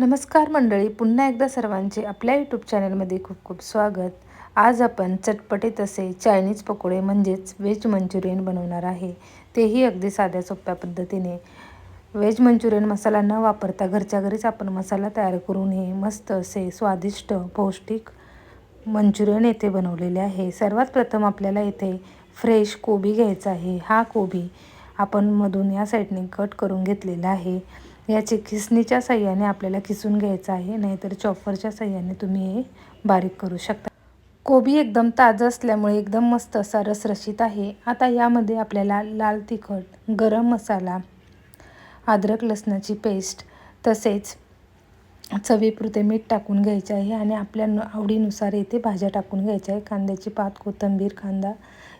नमस्कार मंडळी पुन्हा एकदा सर्वांचे आपल्या यूट्यूब चॅनलमध्ये खूप खूप स्वागत. आज आपण चटपटीत असे चायनीज पकोडे म्हणजेच व्हेज मंचुरियन बनवणार आहे. तेही अगदी साध्या सोप्या पद्धतीने. व्हेज मंचुरियन मसाला न वापरता घरच्या घरीच आपण मसाला तयार करून हे मस्त असे स्वादिष्ट पौष्टिक मंचुरियन येथे बनवलेले आहे. सर्वात प्रथम आपल्याला येथे फ्रेश कोबी घ्यायचा आहे. हा कोबी आपण मधून या साईडने कट करून घेतलेला आहे. याचे खिसणीच्या साह्याने आपल्याला खिसून घ्यायचं आहे नाहीतर चॉपरच्या साह्याने तुम्ही हे बारीक करू शकता. कोबी एकदम ताजं असल्यामुळे एकदम मस्त असा रसरशीत आहे. आता यामध्ये आपल्याला लाल तिखट गरम मसाला अद्रक लसणाची पेस्ट तसेच चवीपुरते मीठ टाकून घ्यायचे आहे आणि आपल्या आवडीनुसार येथे भाज्या टाकून घ्यायच्या आहे. कांद्याची पात कोथिंबीर कांदा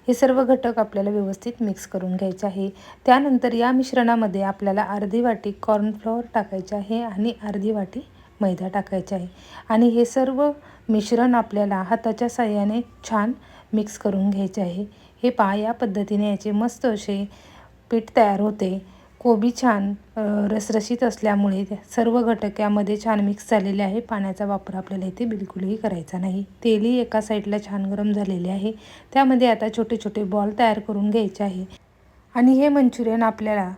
हे सर्व घटक आपल्याला व्यवस्थित मिक्स करून घ्यायचे आहे. त्यानंतर या मिश्रणामध्ये आपल्याला अर्धी वाटी कॉर्नफ्लॉवर टाकायचे आहे आणि अर्धी वाटी मैदा टाकायचा आहे. आणि हे सर्व मिश्रण आपल्याला हाताच्या साह्याने छान मिक्स करून घ्यायचे आहे. हे पहा या पद्धतीने याचे मस्त असे पीठ तयार होते. कोबी छान रसरशीत असल्यामुळे सर्व घटक यामध्ये छान मिक्स झालेले आहे. पाण्याचा वापर आपल्याला इथे बिलकुलही करायचा नाही. तेलही एका साईडला छान गरम झालेले आहे. त्यामध्ये आता छोटे छोटे बॉल तयार करून घ्यायचे आहे. आणि हे मंचुरियन आपल्याला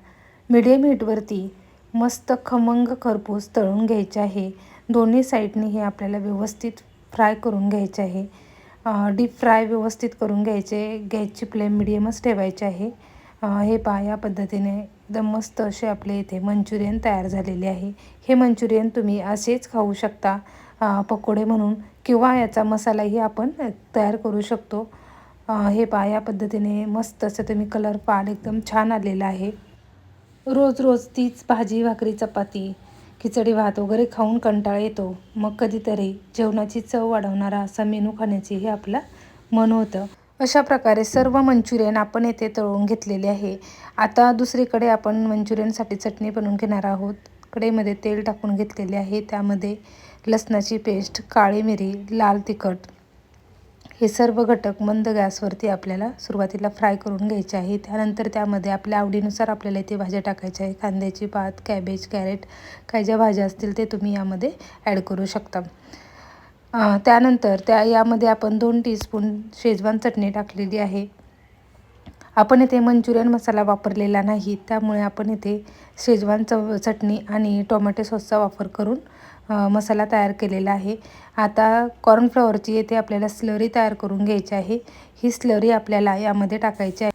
मिडियम हीटवरती मस्त खमंग खरपूस तळून घ्यायचे आहे. दोन्ही साईडने हे आपल्याला व्यवस्थित फ्राय करून घ्यायचे आहे. डीप फ्राय व्यवस्थित करून घ्यायचे गॅसची फ्लेम मिडियमच ठेवायचे आहे. हे पहा या पद्धतीने एकदम मस्त असे आपले इथे मंचुरियन तयार झालेले आहे. हे मंचुरियन तुम्ही असेच खाऊ शकता पकोडे म्हणून किंवा याचा मसालाही आपण तयार करू शकतो. हे पा या पद्धतीने मस्त असं तुम्ही कलर पाड एकदम छान आलेला आहे. रोज रोज तीच भाजी भाकरी चपाती खिचडी भात वगैरे खाऊन कंटाळा येतो. मग कधीतरी जेवणाची चव वाढवणारा असा मेनू खाण्याचीही आपला मन होतं. अशा प्रकारे सर्व मंचुरियन आपण येथे तळून घेतलेले आहे. आता दुसरीकडे आपण मंचुरियनसाठी चटणी बनवून घेणार आहोत. कडेमध्ये तेल टाकून घेतलेले आहे. त्यामध्ये लसणाची पेस्ट काळी मिरी लाल तिखट हे सर्व घटक मंद गॅसवरती आपल्याला सुरुवातीला फ्राय करून घ्यायचे आहे. त्यानंतर त्यामध्ये आपल्या आवडीनुसार आपल्याला इथे भाज्या टाकायच्या आहे. कांद्याची पात कॅबेज कॅरेट काय ज्या भाज्या असतील ते तुम्ही यामध्ये ॲड करू शकता. त्यानंतर त्या यामध्ये आपण दोन टीस्पून शेजवान चटणी टाकलेली आहे. आपण इथे मंचुरियन मसाला वापरलेला नाही त्यामुळे आपण इथे शेजवान चव चटणी आणि टोमॅटो सॉसचा वापर करून मसाला तयार केलेला आहे. आता कॉर्नफ्लॉवरची येथे आपल्याला स्लरी तयार करून घ्यायची आहे. ही स्लरी आपल्याला यामध्ये टाकायची आहे.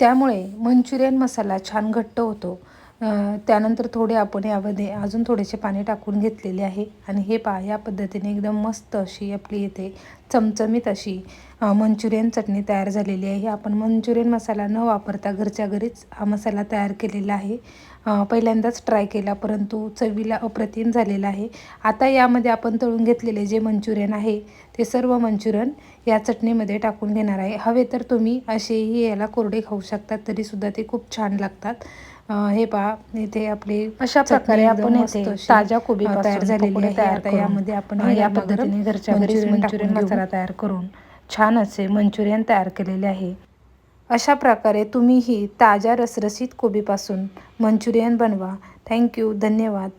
त्यामुळे मंचुरियन मसाला छान घट्ट होतो. त्यानंतर थोडे आपण यामध्ये अजून थोडेसे पाणी टाकून घेतलेले आहे. आणि हे पा या पद्धतीने एकदम मस्त अशी आपली इथे चमचमीत अशी मंचुरियन चटणी तयार झालेली आहे. आपण मंचुरियन मसाला न वापरता घरच्या घरीच हा मसाला तयार केलेला आहे. पहिल्यांदाच ट्राय केला परंतु चवीला अप्रतिम झालेला आहे. आता यामध्ये आपण तळून घेतलेले जे मंचुरियन आहे ते सर्व मंचुरियन या चटणीमध्ये टाकून घेणार आहे. हवे तर तुम्ही असेही याला कोरडे खाऊ शकतात तरीसुद्धा ते खूप छान लागतात. हे पहा इथे आपले अशा प्रकारे आपण इथे ताज्या कोबी तयार झालेली आहे. यामध्ये आपण या पद्धतीने घरच्या घरी मंचुरियन मसाला तयार करून छान असे मंचुरियन तयार केलेले आहे. अशा प्रकारे तुम्हीही ताज्या रसरशीत कोबीपासून मंचुरियन बनवा. थँक्यू. धन्यवाद.